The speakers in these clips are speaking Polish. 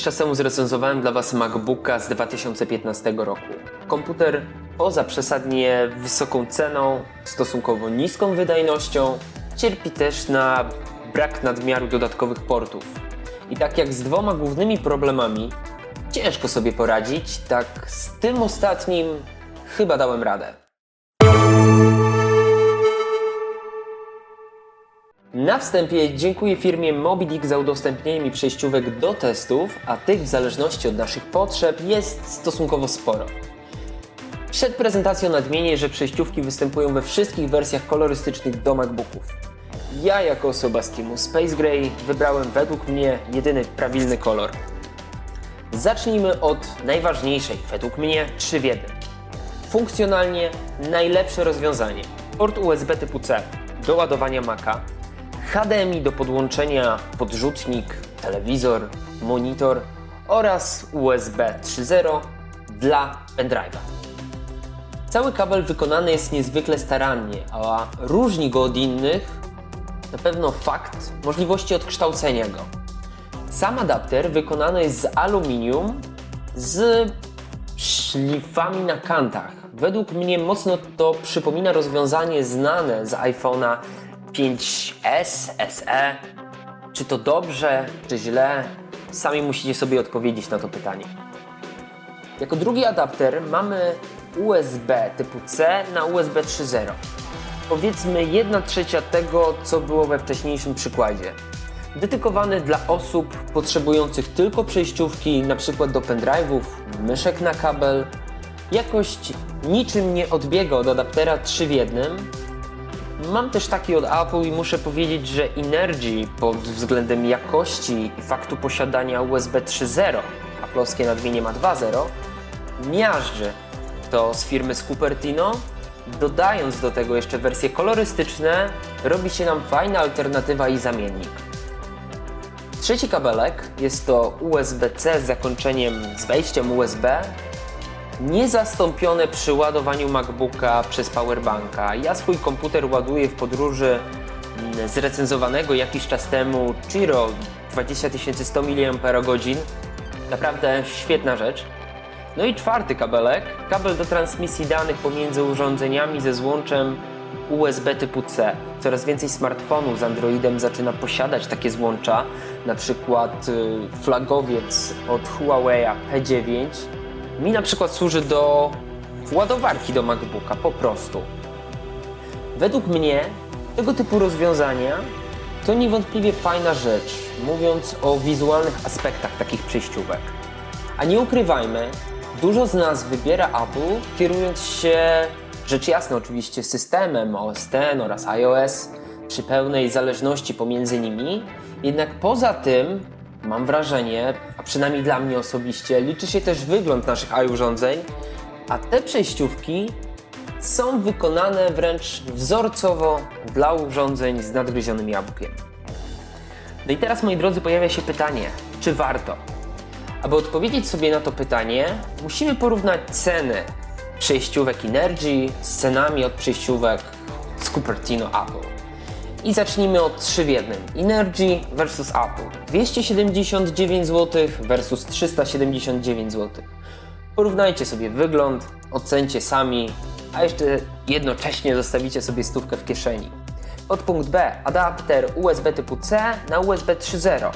Jakiś czas temu zrecenzowałem dla Was MacBooka z 2015 roku. Komputer poza przesadnie wysoką ceną, stosunkowo niską wydajnością, cierpi też na brak nadmiaru dodatkowych portów. I tak jak z dwoma głównymi problemami ciężko sobie poradzić, tak z tym ostatnim chyba dałem radę. Na wstępie dziękuję firmie MobiDick za udostępnienie mi przejściówek do testów, a tych w zależności od naszych potrzeb jest stosunkowo sporo. Przed prezentacją nadmienię, że przejściówki występują we wszystkich wersjach kolorystycznych do MacBooków. Ja jako osoba z teamu Space Gray wybrałem według mnie jedyny prawilny kolor. Zacznijmy od najważniejszej, według mnie 3 w 1. Funkcjonalnie najlepsze rozwiązanie. Port USB typu C do ładowania Maca, HDMI do podłączenia podrzutnik, telewizor, monitor oraz USB 3.0 dla pendrive'a. Cały kabel wykonany jest niezwykle starannie, a różni go od innych na pewno fakt możliwości odkształcenia go. Sam adapter wykonany jest z aluminium z szlifami na kantach. Według mnie mocno to przypomina rozwiązanie znane z iPhone'a 5S, SE. Czy to dobrze, czy źle? Sami musicie sobie odpowiedzieć na to pytanie. Jako drugi adapter mamy USB typu C na USB 3.0. Powiedzmy 1 trzecia tego, co było we wcześniejszym przykładzie. Dedykowany dla osób potrzebujących tylko przejściówki, np. do pendrive'ów, myszek na kabel. Jakość niczym nie odbiega od adaptera 3 w 1. Mam też taki od Apple i muszę powiedzieć, że Energy pod względem jakości i faktu posiadania USB 3.0, a polskie nadmienie ma 2.0, miażdży to z firmy z Cupertino. Dodając do tego jeszcze wersje kolorystyczne, robi się nam fajna alternatywa i zamiennik. Trzeci kabelek jest to USB-C z zakończeniem z wejściem USB, niezastąpione przy ładowaniu MacBooka przez powerbanka. Ja swój komputer ładuję w podróży mm, zrecenzowanego jakiś czas temu Chiro 20100 mAh. Naprawdę świetna rzecz. No i czwarty kabelek, kabel do transmisji danych pomiędzy urządzeniami ze złączem USB typu C. Coraz więcej smartfonów z Androidem zaczyna posiadać takie złącza, na przykład y, flagowiec od Huawei P9 mi na przykład służy do ładowarki do MacBooka, po prostu. Według mnie tego typu rozwiązania to niewątpliwie fajna rzecz, mówiąc o wizualnych aspektach takich przejściówek. A nie ukrywajmy, dużo z nas wybiera Apple, kierując się, rzecz jasna oczywiście, systemem OS X oraz iOS, przy pełnej zależności pomiędzy nimi. Jednak poza tym, mam wrażenie, a przynajmniej dla mnie osobiście, liczy się też wygląd naszych iUrządzeń, a te przejściówki są wykonane wręcz wzorcowo dla urządzeń z nadgryzionym jabłkiem. No i teraz, moi drodzy, pojawia się pytanie, czy warto? Aby odpowiedzieć sobie na to pytanie, musimy porównać ceny przejściówek Energy z cenami od przejściówek z Cupertino Apple. I zacznijmy od 3 w 1. Energy versus Apple. 279 zł versus 379 zł. Porównajcie sobie wygląd, ocencie sami, a jeszcze jednocześnie zostawicie sobie stówkę w kieszeni. Podpunkt B. Adapter USB typu C na USB 3.0.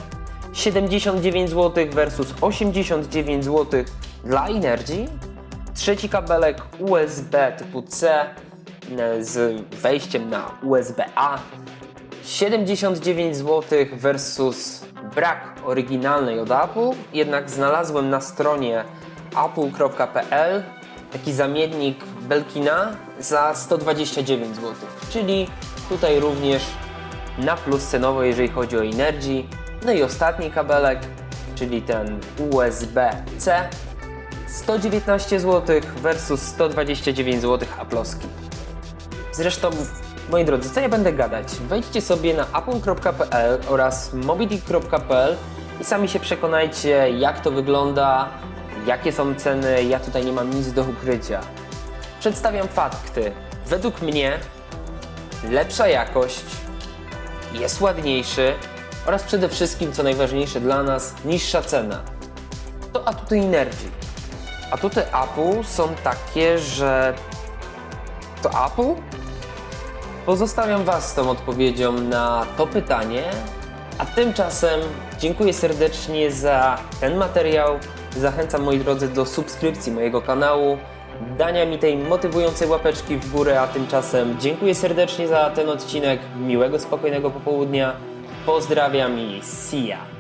79 zł versus 89 zł dla Energy. Trzeci kabelek USB typu C e, z wejściem na USB-A. 79 zł versus brak oryginalnej od Apple. Jednak znalazłem na stronie apple.pl taki zamiennik Belkina za 129 zł. Czyli tutaj również na plus cenowo, jeżeli chodzi o Energy. No i ostatni kabelek, czyli ten USB-C 119 zł versus 129 zł Apple'owski. Zresztą, moi drodzy, co ja będę gadać? Wejdźcie sobie na apple.pl oraz mobidick.pl i sami się przekonajcie, jak to wygląda, jakie są ceny. Ja tutaj nie mam nic do ukrycia. Przedstawiam fakty. Według mnie lepsza jakość, jest ładniejszy oraz przede wszystkim, co najważniejsze dla nas, niższa cena. to atuty Energy. Atuty Apple są takie, że to Apple? Pozostawiam Was z tą odpowiedzią na to pytanie, a tymczasem dziękuję serdecznie za ten materiał. Zachęcam moi drodzy do subskrypcji mojego kanału, dania mi tej motywującej łapeczki w górę, a tymczasem dziękuję serdecznie za ten odcinek. Miłego, spokojnego popołudnia. Pozdrawiam i see ya!